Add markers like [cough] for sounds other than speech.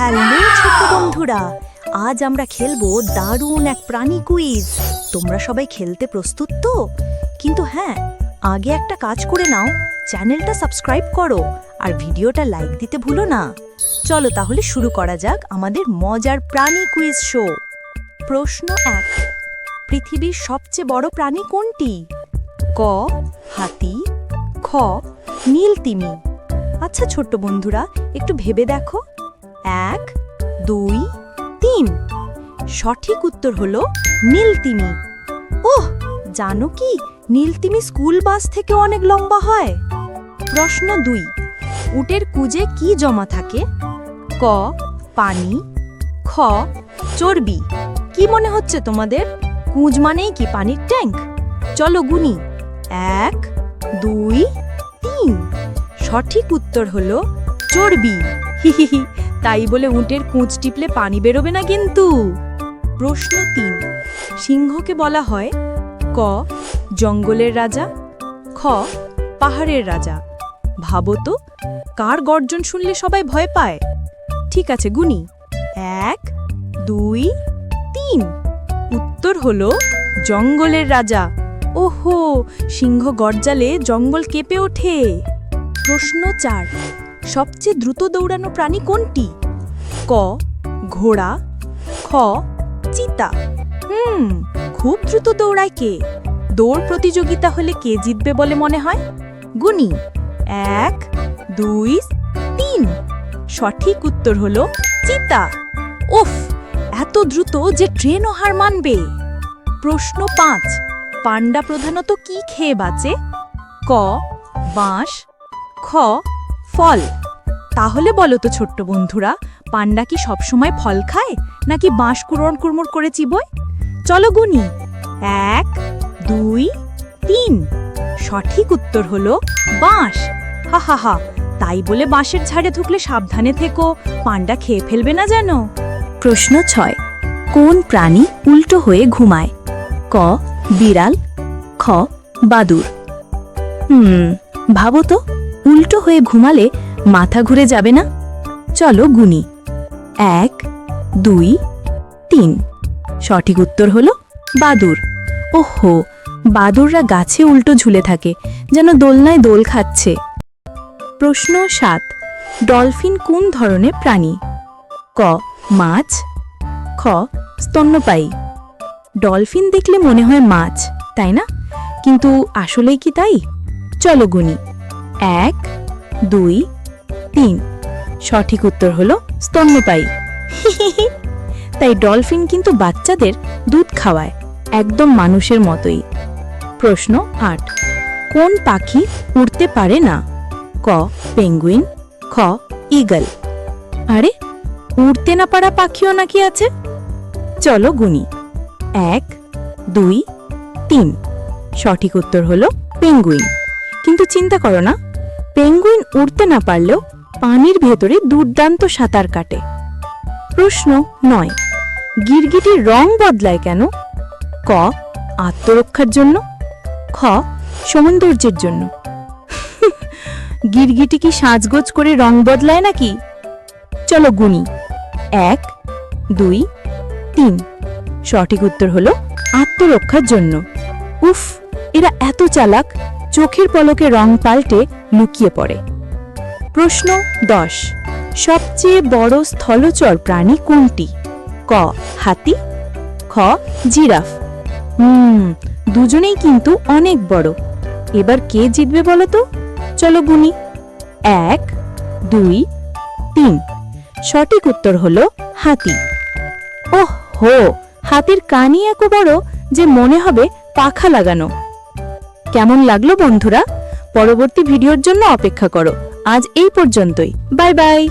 Hello ছোট্ট বন্ধুরা, আজ আমরা খেলব দারুণ এক প্রাণী কুইজ তোমরা সবাই খেলতে প্রস্তুত তো? কিন্তু হ্যাঁ আগে একটা কাজ করে নাও, চ্যানেলটা সাবস্ক্রাইব করো আর ভিডিওটা লাইক দিতে ভুলো না। চলো তাহলে শুরু করা যাক আমাদের মজার প্রাণী কুইজ শো প্রশ্ন এক, পৃথিবীর সবচেয়ে বড় প্রাণী কোনটি? ক, হাতি, খ নীলতিমি আচ্ছা ছোট্ট বন্ধুরা, একটু ভেবে দেখো। এক, দুই, তিন। সঠিক উত্তর হলো নীলতিমি। ওহ, জানো কি? নীলতিমি স্কুল বাস থেকে অনেক লম্বা হয়। প্রশ্ন দুই, উটের কুজে কি জমা থাকে? ক, পানি। খ, চর্বি। কি মনে হচ্ছে তোমাদের? কুঁজ মানেই কি পানির ট্যাঙ্ক? চলো গুনি। এক, দুই, তিন। সঠিক উত্তর হলো চর্বি। হিহিহি তাই বলে উটের কুঁচ টিপলে পানি বেরোবে না কিন্তু। প্রশ্ন তিন, সিংহকে বলা হয় ক, জঙ্গলের রাজা, খ, পাহাড়ের রাজা। ভাবো তো, কার গর্জন শুনলে সবাই ভয় পায়? ঠিক আছে গুনি এক, দুই, তিন। উত্তর হলো জঙ্গলের রাজা। ওহো, সিংহ গর্জালে জঙ্গল কেঁপে ওঠে। প্রশ্ন চার সবচেয়ে দ্রুত দৌড়ানো প্রাণী কোনটি? ক, ঘোড়া, খ, চিতা। হুম, খুব দ্রুত দৌড়ায় কে? দৌড় প্রতিযোগিতা হলে কে জিতবে বলে মনে হয়? গুনি এক, দুই, তিন। সঠিক উত্তর হলো চিতা। ওফ এত দ্রুত যে ট্রেনও হার মানবে। প্রশ্ন পাঁচ, পান্ডা প্রধানত কি খেয়ে বাঁচে? ক, বাঁশ, খ ফল। তাহলে বলো তো ছোট্ট বন্ধুরা, পান্ডা কি সবসময় ফল খায়, নাকি বাঁশ কুড়ন কুড়মুড় করে চিবোয়? চলো গুনি। এক, দুই, তিন। সঠিক উত্তর হলো বাঁশ। হা হা হা। তাই বলে বাঁশের ঝাড়ে ঢুকলে সাবধানে থেকো, পান্ডা খেয়ে ফেলবে না যেন। প্রশ্ন ছয়, কোন প্রাণী উল্টো হয়ে ঘুমায়? ক, বিড়াল, খ, বাদুর। হুম, ভাবো তো। উল্টো হয়ে ঘুমালে মাথা ঘুরে যাবে না? চলো গুনি। এক, দুই, তিন। সঠিক উত্তর হলো বাদুর। ওহো, বাদুররা গাছে উল্টো ঝুলে থাকে, যেন দোলনায় দোল খাচ্ছে। প্রশ্ন সাত, ডলফিন কোন ধরনের প্রাণী? ক, মাছ। খ, স্তন্যপায়ী। ডলফিন দেখলে মনে হয় মাছ, তাই না? কিন্তু আসলেই কি তাই? চলো গুনি। এক, দুই, তিন। সঠিক উত্তর হলো স্তন্যপায়ী। [laughs] তাই ডলফিন কিন্তু বাচ্চাদের দুধ খাওয়ায়, একদম মানুষের মতোই। প্রশ্ন আট, কোন পাখি উড়তে পারে না? ক, পেঙ্গুইন, খ, ইগল। আরে, উড়তে না পারা পাখিও নাকি আছে? চলো গুনি। এক, দুই, তিন। সঠিক উত্তর হলো পেঙ্গুইন। কিন্তু চিন্তা করো না পেঙ্গুইন উড়তে না পারলেও পানির ভেতরে দুর্দান্ত সাঁতার কাটে। প্রশ্ন নয়, গিরগিটির রং বদলায় কেন? ক, আত্মরক্ষার জন্য। খ সৌন্দর্যের জন্য। [laughs] গিরগিটি কি সাজগোজ করে রং বদলায় নাকি? চলো গুনি। এক, দুই, তিন। সঠিক উত্তর হলো আত্মরক্ষার জন্য। উফ, এরা এত চালাক, চোখের পলকে রং পাল্টে লুকিয়ে পড়ে। প্রশ্ন দশ, সবচেয়ে বড় স্থলচর প্রাণী কোনটি? ক, হাতি, খ, জিরাফ। হুম, দুজনেই কিন্তু অনেক বড়। এবার কে জিতবে বলো তো? চলো গুনি এক, দুই, তিন। সঠিক উত্তর হলো হাতি। ওহ হো হাতির কানই এত বড় যে মনে হবে পাখা লাগানো। কেমন লাগল বন্ধুরা? পরবর্তী ভিডিওর জন্য অপেক্ষা করো। আজ এই পর্যন্তই। Bye bye.